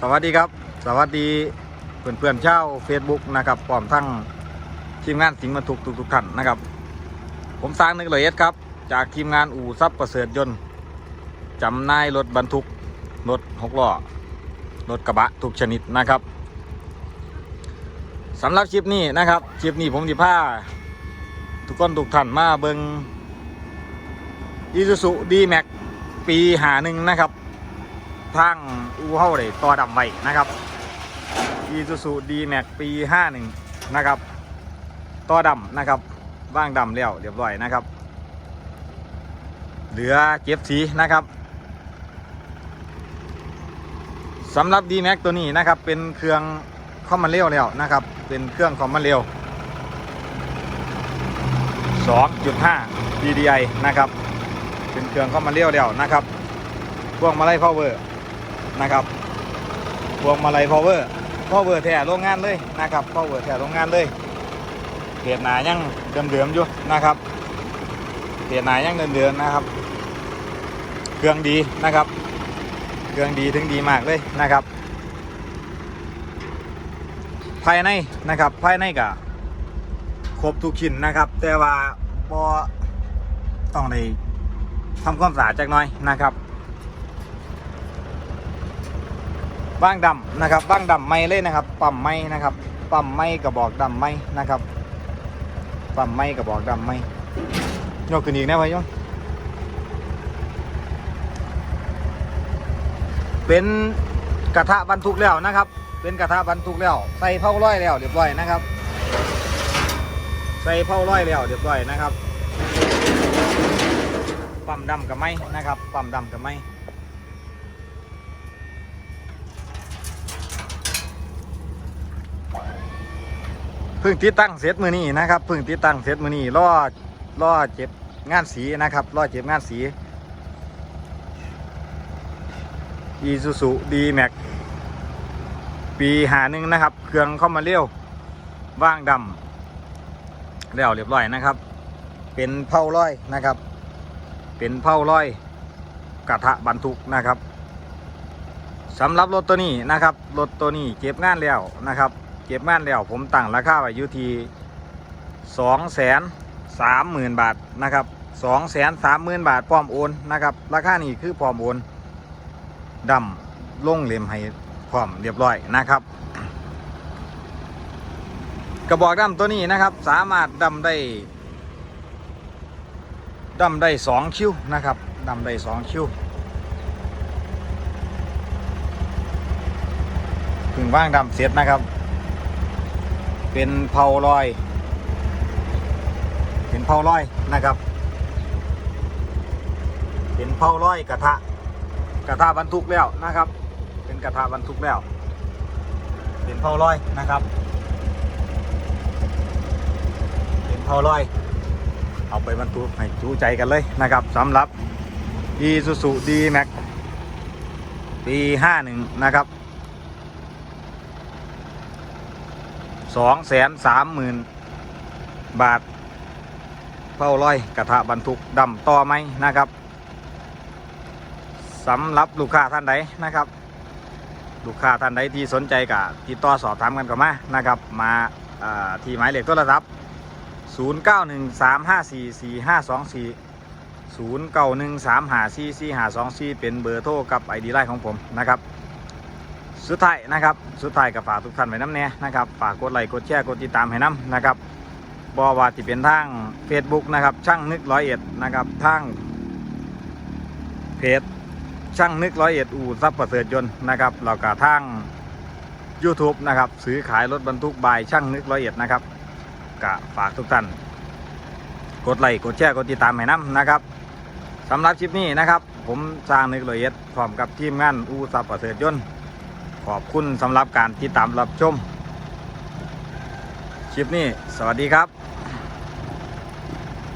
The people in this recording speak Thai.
สวัสดีครับ สวัสดีเพื่อนเพื่อนๆชาว Facebook นะครับพร้อมทั้งทีมงานสิงห์บรรทุกทุกท่านนะครับ ผมสร้างนึกเลยเอ็ดครับ จากทีมงานอู่ซับประเสริฐยนต์จำนายรถบรรทุกรถหกล้อรถกระบะทุกชนิดนะครับสำหรับคลิปนี้นะครับคลิปนี้ผมจะพาทุกคนทุกท่านมาเบิงอีซูซูดีแม็กปีหาหนึ่งนะครับ ทางอูเฮาได้ต่อดำไว้นะครับ Isuzu D-Max ปี 51 นะครับต่อดำนะครับว่างดำแล้วเรียบร้อยนะครับ เหลือเก็บสีนะครับสำหรับ D-Max ตัวนี้นะครับ เป็นเครื่องคอมมันเร็วแล้วนะครับ เป็นเครื่องคอมมันเร็ว 2.5 DDI นะครับ เป็นเครื่องคอมมันเร็วแล้วนะครับพวงมาลัย power นะครับพวงมาลัย power power แท้โรงงานเลยนะครับ power แท้โรงงานเลยเปลี่ยนหนายังเดิมๆอยู่นะครับเปลี่ยนหนายังเดิมๆนะครับ เครื่องดีนะครับ เครื่องดีถึงดีมากเลยนะครับ ภายในนะครับภายในก็ครบทุกชิ้นนะครับ แต่ว่าบอต้องได้ทำความสะอาดจักหน่อยนะครับ บ้างดำนะครับบ้างดำไม่เลยนะครับปั๊มไม่นะครับปั๊มไม่กระบอกดำไม่นะครับปั๊มไม่กระบอกดำไม่ยกขึ้นอีกนะพ่อยงเป็นกระทะบรรทุกแล้วนะครับ เป็นกระทะบรรทุกแล้วใส่เผาร้อยแล้วเรียบร้อยนะครับ ใส่เผาร้อยแล้วเรียบร้อยนะครับปั๊มดำกับไม้นะครับปั๊มดำกับไม้ พิ่งติดตั้งเสร็จมือนี้นะครับเพิ่งติดตั้งเสร็จมือนี้ล่อล่อเจ็บงานสีนะครับล่อเจ็บงานสี Isuzu D-Max ปีหาหนึ่งนะครับ เครื่องเข้ามาเร็วว่างดำแล้วเรียบร้อยนะครับ เป็นเผาร้อยนะครับ เป็นเผาร้อยกระทะบรรทุกนะครับสำหรับรถตัวนี้นะครับรถตัวนี้เก็บงานแล้วนะครับ เก็บงานแล้วผมตั้งราคาไว้อยู่ที่สองแสนสามหมื่นบาทนะครับสองแสนสามหมื่นบาทพร้อมโอนนะครับราคานี้คือพร้อมโอนดำลงเล่มให้พร้อมเรียบร้อยนะครับ กระบอกดำตัวนี้นะครับ สามารถดำได้ดำได้สองคิวนะครับดำได้สองคิวถึงว่างดำเสร็จนะครับ เป็นเผาลอย เป็นเผาลอยนะครับ เป็นเผาลอยกระทะกระทะบรรทุกแล้วนะครับ เป็นกระทะบรรทุกแล้ว เป็นเผาลอยนะครับ เป็นเผาลอย เอาไปบรรทุกให้จูใจกันเลยนะครับสำหรับ Isuzu D-Max ปี51นะครับ สองแสนสามหมื่นบาทเฝ้าร้อยกระทะบรรทุกดำต่อไหมนะครับสำหรับลูกค้าท่านใดนะครับ ลูกค้าท่านใดที่สนใจกับติดต่อสอบถามกันกับมานะครับ มาาที่หมายเลขโทรศัพท์ 0 9 1 3 5 4 4 5 2 4 0 9 1 3 5 4 4 5 2 4 เป็นเบอร์โทรกับไอดีไลน์ของผมนะครับ สุดท้ายนะครับสุดท้ายกับฝากทุกท่านไว้น้ำแน่นะครับฝากกดไลค์กดแชร์กดติดตามให้น้ำนะครับบอว่าที่เป็นทาง Facebook นะครับช่างนึกร้อยเอ็ดนะครับทางเพจช่างนึกร้อยเอ็ดอู่ซับประเสริฐยนต์นะครับแล้วก็ทาง YouTube นะครับซื้อขายรถบรรทุกบายช่างนึกร้อยเอ็ดนะครับก็ฝากทุกท่านกดไลค์กดแชร์กดติดตามให้น้ำนะครับสำหรับคลิปนี้นะครับ ผมสร้างนึกร้อยเอ็ดพร้อมกับทีมงานอู่ซับประเสริฐยนต์ ขอบคุณสำหรับการติดตามรับชม คลิปนี้ สวัสดีครับ